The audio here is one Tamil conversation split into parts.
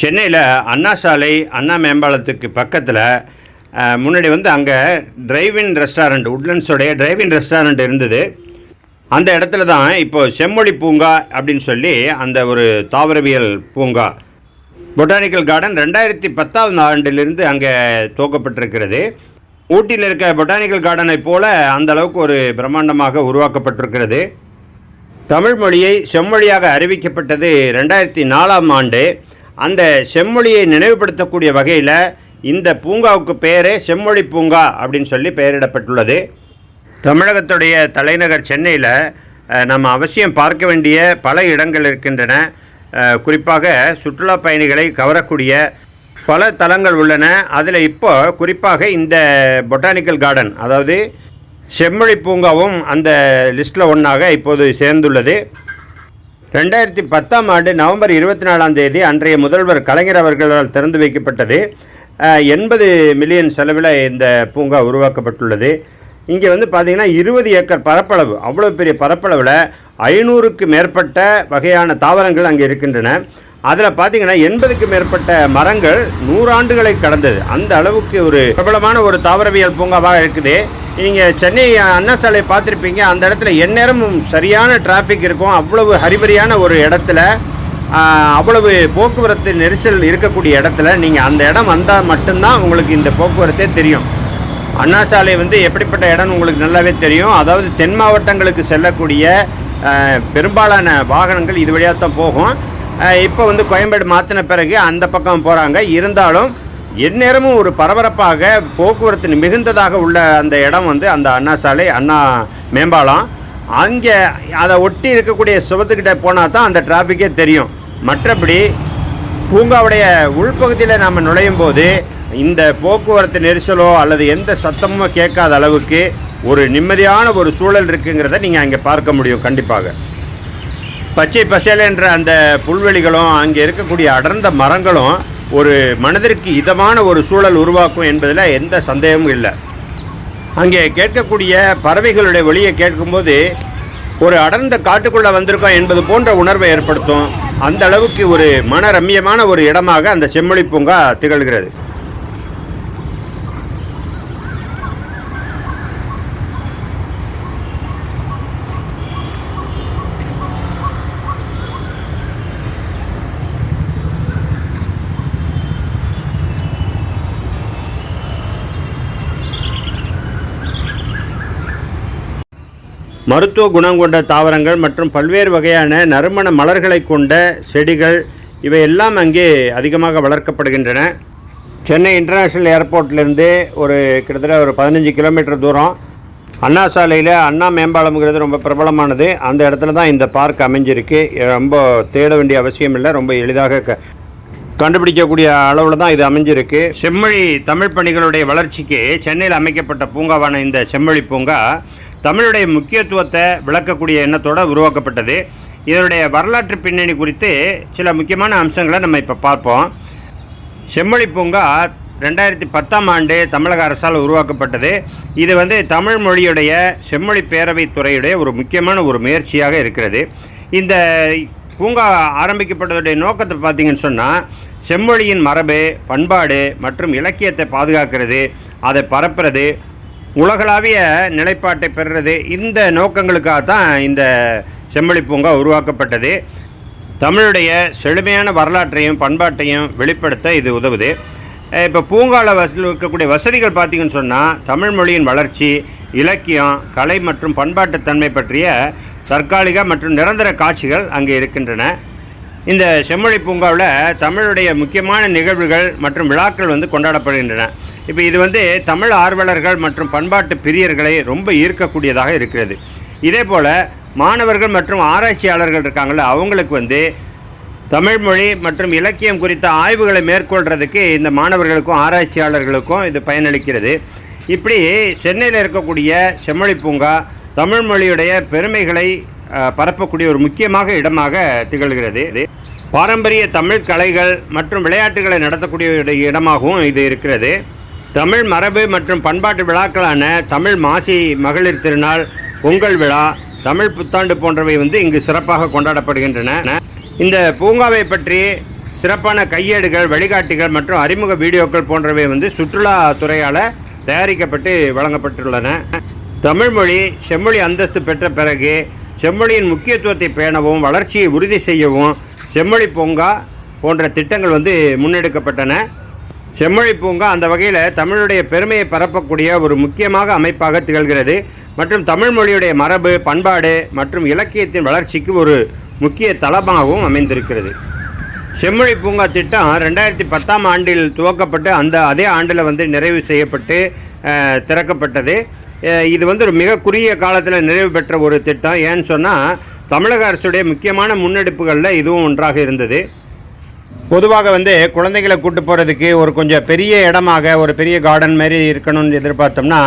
சென்னையில் அண்ணா சாலை அண்ணா மேம்பாலத்துக்கு பக்கத்தில் முன்னாடி வந்து அங்கே டிரைவின் ரெஸ்டாரண்ட் உட்லண்ட்ஸோடைய டிரைவின் ரெஸ்டாரண்ட் இருந்தது. அந்த இடத்துல தான் இப்போது செம்மொழி பூங்கா அப்படின்னு சொல்லி அந்த ஒரு தாவரவியல் பூங்கா. பொட்டானிக்கல் கார்டன் ரெண்டாயிரத்தி பத்தாவது ஆண்டிலிருந்து அங்கே துவக்கப்பட்டிருக்கிறது. ஊட்டியில் இருக்க பொட்டானிக்கல் கார்டனை போல அந்த அளவுக்கு ஒரு பிரம்மாண்டமாக உருவாக்கப்பட்டிருக்கிறது. தமிழ் மொழியை செம்மொழியாக அறிவிக்கப்பட்டது ரெண்டாயிரத்தி நாலாம் ஆண்டு. அந்த செம்மொழியை நினைவுபடுத்தக்கூடிய வகையில் இந்த பூங்காவுக்கு பெயரே செம்மொழி பூங்கா அப்படின்னு சொல்லி பெயரிடப்பட்டுள்ளது. தமிழகத்துடைய தலைநகர் சென்னையில் நம்ம அவசியம் பார்க்க வேண்டிய பல இடங்கள் இருக்கின்றன. குறிப்பாக சுற்றுலா பயணிகளை கவரக்கூடிய பல தலங்கள் உள்ளன. அதில் இப்போ குறிப்பாக இந்த பொட்டானிக்கல் கார்டன் அதாவது செம்மொழி பூங்காவும் அந்த லிஸ்ட்டில் ஒன்றாக இப்போது சேர்ந்துள்ளது. ரெண்டாயிரத்தி பத்தாம் ஆண்டு நவம்பர் இருபத்தி நாலாம் தேதி அன்றைய முதல்வர் கலைஞர் அவர்களால் திறந்து வைக்கப்பட்டது. எண்பது மில்லியன் செலவில் இந்த பூங்கா உருவாக்கப்பட்டுள்ளது. இங்கே வந்து பார்த்திங்கன்னா இருபது ஏக்கர் பரப்பளவு அவ்வளோ பெரிய பரப்பளவில் ஐநூறுக்கு மேற்பட்ட வகையான தாவரங்கள் அங்கே இருக்கின்றன. அதில் பார்த்தீங்கன்னா எண்பதுக்கு மேற்பட்ட மரங்கள் நூறாண்டுகளை கடந்தது. அந்த அளவுக்கு ஒரு பிரபலமான ஒரு தாவரவியல் பூங்காவாக இருக்குது. நீங்கள் சென்னை அண்ணா சாலை பார்த்துருப்பீங்க. அந்த இடத்துல எந்நேரமும் சரியான டிராஃபிக் இருக்கும். அவ்வளவு ஹரிபரியான ஒரு இடத்துல அவ்வளவு போக்குவரத்து நெரிசல் இருக்கக்கூடிய இடத்துல நீங்கள் அந்த இடம் வந்தால் மட்டும்தான் உங்களுக்கு இந்த போக்குவரத்தே தெரியும். அண்ணா சாலை வந்து எப்படிப்பட்ட இடம்னு உங்களுக்கு நல்லாவே தெரியும். அதாவது தென் மாவட்டங்களுக்கு செல்லக்கூடிய பெரும்பாலான வாகனங்கள் இது வழியாக தான் போகும் இப்போ வந்து கோயம்பேடு மாற்றின பிறகு அந்த பக்கம் போகிறாங்க இருந்தாலும் எந்நேரமும் ஒரு பரபரப்பாக போக்குவரத்து மிகுந்ததாக உள்ள அந்த இடம் வந்து அந்த அண்ணா சாலை அண்ணா மேம்பாலம். அங்கே அதை ஒட்டி இருக்கக்கூடிய சுவத்துக்கிட்ட போனால் தான் அந்த டிராஃபிக்கே தெரியும். மற்றபடி பூங்காவுடைய உள்பகுதியில் நாம் நுழையும் போது இந்த போக்குவரத்து நெரிசலோ அல்லது எந்த சத்தமோ கேட்காத அளவுக்கு ஒரு நிம்மதியான ஒரு சூழல் இருக்குங்கிறத நீங்கள் அங்கே பார்க்க முடியும் கண்டிப்பாக. பச்சை பசேல் என்ற அந்த புல்வெளிகளும் அங்கே இருக்கக்கூடிய அடர்ந்த மரங்களும் ஒரு மனதிற்கு இதமான ஒரு சூழல் உருவாக்கும் என்பதில் எந்த சந்தேகமும் இல்லை. அங்கே கேட்கக்கூடிய பறவைகளுடைய ஒளியை கேட்கும்போது ஒரு அடர்ந்த காட்டுக்குள்ளே வந்திருக்கோம் என்பது போன்ற உணர்வை ஏற்படுத்தும். அந்த அளவுக்கு ஒரு மன ரம்மியமான ஒரு இடமாக அந்த செம்மொழி பூங்கா திகழ்கிறது. மருத்துவ குணம் கொண்ட தாவரங்கள் மற்றும் பல்வேறு வகையான நறுமண மலர்களை கொண்ட செடிகள் இவையெல்லாம் அங்கே அதிகமாக வளர்க்கப்படுகின்றன. சென்னை இன்டர்நேஷ்னல் ஏர்போர்ட்லேருந்து ஒரு கிட்டத்தட்ட ஒரு பதினஞ்சு கிலோமீட்டர் தூரம். அண்ணா சாலையில் அண்ணா மேம்பாலம்ங்கிறது ரொம்ப பிரபலமானது. அந்த இடத்துல தான் இந்த பார்க் அமைஞ்சிருக்கு. ரொம்ப தேட வேண்டிய அவசியம் இல்லை. ரொம்ப எளிதாக க கண்டுபிடிக்கக்கூடிய அளவில் தான் இது அமைஞ்சிருக்கு. செம்மொழி தமிழ் பணிகளுடைய வளர்ச்சிக்கு சென்னையில் அமைக்கப்பட்ட பூங்காவான இந்த செம்மொழி பூங்கா தமிழுடைய முக்கியத்துவத்தை விளக்கக்கூடிய எண்ணத்தோடு உருவாக்கப்பட்டது. இதனுடைய வரலாற்று பின்னணி குறித்து சில முக்கியமான அம்சங்களை நம்ம இப்போ பார்ப்போம். செம்மொழி பூங்கா ரெண்டாயிரத்தி பத்தாம் ஆண்டு தமிழக அரசால் உருவாக்கப்பட்டது. இது வந்து தமிழ் மொழியுடைய செம்மொழி பேரவைத் துறையுடைய ஒரு முக்கியமான ஒரு முயற்சியாக இருக்கிறது. இந்த பூங்கா ஆரம்பிக்கப்பட்டதுடைய நோக்கத்தை பார்த்தீங்கன்னு சொன்னால் செம்மொழியின் மரபு பண்பாடு மற்றும் இலக்கியத்தை பாதுகாக்கிறது அதை பரப்புறது உலகளாவிய நிலைப்பாட்டை பெறுறது இந்த நோக்கங்களுக்காக தான் இந்த செம்மொழி பூங்கா உருவாக்கப்பட்டது. தமிழுடைய செழுமையான வரலாற்றையும் பண்பாட்டையும் வெளிப்படுத்த இது உதவுது. இப்போ பூங்காவில் வசதி இருக்கக்கூடிய வசதிகள் பார்த்தீங்கன்னு சொன்னால் தமிழ் மொழியின் வளர்ச்சி இலக்கியம் கலை மற்றும் பண்பாட்டுத்தன்மை பற்றிய தற்காலிக மற்றும் நிரந்தர காட்சிகள் அங்கே இருக்கின்றன. இந்த செம்மொழி பூங்காவில் தமிழுடைய முக்கியமான நிகழ்வுகள் மற்றும் விழாக்கள் வந்து கொண்டாடப்படுகின்றன. இப்போ இது வந்து தமிழ் ஆர்வலர்கள் மற்றும் பண்பாட்டு பிரியர்களை ரொம்ப ஈர்க்கக்கூடியதாக இருக்கிறது. இதே போல் மாணவர்கள் மற்றும் ஆராய்ச்சியாளர்கள் இருக்காங்கள அவங்களுக்கு வந்து தமிழ்மொழி மற்றும் இலக்கியம் குறித்த ஆய்வுகளை மேற்கொள்கிறதுக்கு இந்த மாணவர்களுக்கும் ஆராய்ச்சியாளர்களுக்கும் இது பயனளிக்கிறது. இப்படி சென்னையில் இருக்கக்கூடிய செம்மொழி பூங்கா தமிழ்மொழியுடைய பெருமைகளை பரப்பக்கூடிய ஒரு முக்கியமாக இடமாக திகழ்கிறது. பாரம்பரிய தமிழ் கலைகள் மற்றும் விளையாட்டுகளை நடத்தக்கூடிய இடமாகவும் இது இருக்கிறது. தமிழ் மரபு மற்றும் பண்பாட்டு விழாக்களான தமிழ் மாசி மகளிர் திருநாள் பொங்கல் விழா தமிழ் புத்தாண்டு போன்றவை வந்து இங்கு சிறப்பாக கொண்டாடப்படுகின்றன. இந்த பூங்காவை பற்றி சிறப்பான கையேடுகள் வழிகாட்டிகள் மற்றும் அறிமுக வீடியோக்கள் போன்றவை வந்து சுற்றுலாத்துறையால் தயாரிக்கப்பட்டு வழங்கப்பட்டுள்ளன. தமிழ்மொழி செம்மொழி அந்தஸ்து பெற்ற பிறகு செம்மொழியின் முக்கியத்துவத்தை பேணவும் வளர்ச்சியை உறுதி செய்யவும் செம்மொழி பூங்கா போன்ற திட்டங்கள் வந்து முன்னெடுக்கப்பட்டன. செம்மொழி பூங்கா அந்த வகையில் தமிழுடைய பெருமையை பரப்பக்கூடிய ஒரு முக்கியமாக அமைப்பாக திகழ்கிறது. மற்றும் தமிழ் மொழியுடைய மரபு பண்பாடு மற்றும் இலக்கியத்தின் வளர்ச்சிக்கு ஒரு முக்கிய தளமாகவும் அமைந்திருக்கிறது. செம்மொழி பூங்கா திட்டம் ரெண்டாயிரத்தி பத்தாம் ஆண்டில் துவக்கப்பட்டு அந்த அதே ஆண்டில் வந்து நிறைவு செய்யப்பட்டு திறக்கப்பட்டது. இது வந்து ஒரு மிக குறுகிய காலத்தில் நிறைவு பெற்ற ஒரு திட்டம். ஏன்னு சொன்னால் தமிழக அரசுடைய முக்கியமான முன்னெடுப்புகளில் இதுவும் ஒன்றாக இருந்தது. பொதுவாக வந்து குழந்தைகளை கூட்டு போகிறதுக்கு ஒரு கொஞ்சம் பெரிய இடமாக ஒரு பெரிய கார்டன் மாதிரி இருக்கணும்னு எதிர்பார்த்தோம்னா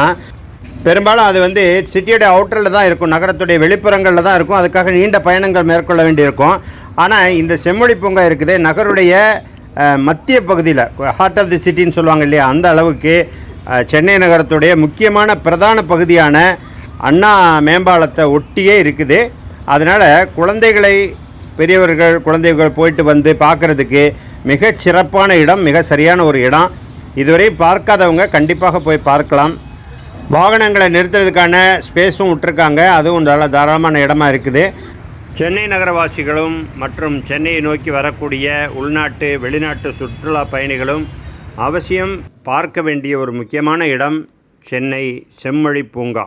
பெரும்பாலும் அது வந்து சிட்டியோட அவுட்டரில் தான் இருக்கும் நகரத்துடைய வெளிப்புறங்களில் தான் இருக்கும் அதுக்காக நீண்ட பயணங்கள் மேற்கொள்ள வேண்டியிருக்கும். ஆனால் இந்த செம்மொழி பூங்கா இருக்குது நகருடைய மத்திய பகுதியில் ஹார்ட் ஆஃப் தி சிட்டின்னு சொல்லுவாங்க இல்லையா அந்த அளவுக்கு சென்னை நகரத்துடைய முக்கியமான பிரதான பகுதியான அண்ணா மேம்பாலத்தை ஒட்டியே இருக்குது. அதனால் குழந்தைகளை பெரியவர்கள் குழந்தைகள் போயிட்டு வந்து பார்க்குறதுக்கு மிக சிறப்பான இடம் மிக சரியான ஒரு இடம். இதுவரை பார்க்காதவங்க கண்டிப்பாக போய் பார்க்கலாம். வாகனங்களை நிறுத்துறதுக்கான ஸ்பேஸும் விட்டுருக்காங்க. அதுவும் நல்ல தாராளமான இடமா இருக்குது. சென்னை நகரவாசிகளும் மற்றும் சென்னையை நோக்கி வரக்கூடிய உள்நாட்டு வெளிநாட்டு சுற்றுலா பயணிகளும் அவசியம் பார்க்க வேண்டிய ஒரு முக்கியமான இடம் சென்னை செம்மொழி பூங்கா.